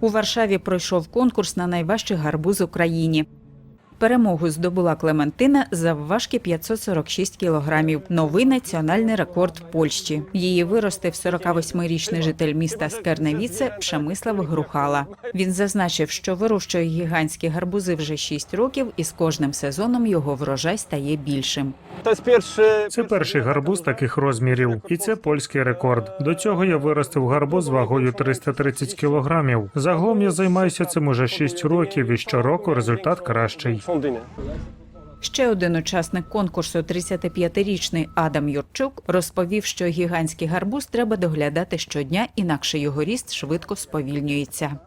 У Варшаві пройшов конкурс на найважчий гарбуз Україні. Перемогу здобула Клементина завважки 546 кілограмів. Новий національний рекорд в Польщі. Її виростив 48-річний житель міста Скерневіце Пшемислав Грухала. Він зазначив, що вирощує гігантські гарбузи вже 6 років, і з кожним сезоном його врожай стає більшим. Це перший гарбуз таких розмірів, і це польський рекорд. До цього я виростив гарбуз вагою 330 кілограмів. Загалом я займаюся цим уже 6 років, і щороку результат кращий. Ще один учасник конкурсу, 35-річний Адам Юрчук, розповів, що гігантський гарбуз треба доглядати щодня, інакше його ріст швидко сповільнюється.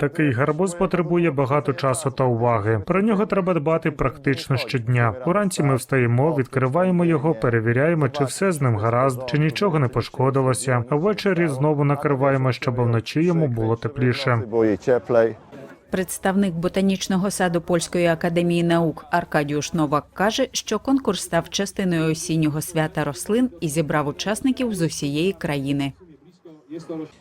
Такий гарбуз потребує багато часу та уваги. Про нього треба дбати практично щодня. Уранці ми встаємо, відкриваємо його, перевіряємо, чи все з ним гаразд, чи нічого не пошкодилося. А ввечері знову накриваємо, щоб вночі йому було тепліше. Представник ботанічного саду Польської академії наук Аркадіуш Новак каже, що конкурс став частиною осіннього свята рослин і зібрав учасників з усієї країни.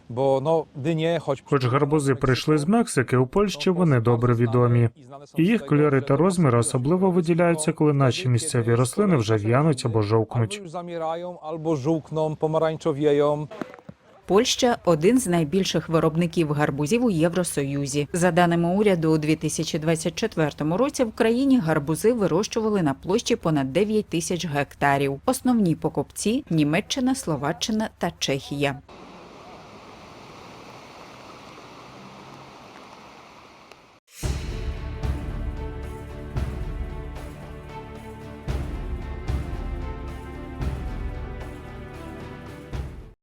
Bo no, dynie, choć Хоч гарбузи прийшли з Мексики, у Польщі вони добре відомі. І їх кольори та розміри особливо виділяються, коли наші місцеві рослини вже в'януть або жовкнуть. zamierają, albo żółkną. Польща один з найбільших виробників гарбузів у Євросоюзі. За даними уряду, у 2024 році в країні гарбузи вирощували на площі понад 9 тисяч гектарів. Основні покупці Німеччина, Словаччина та Чехія.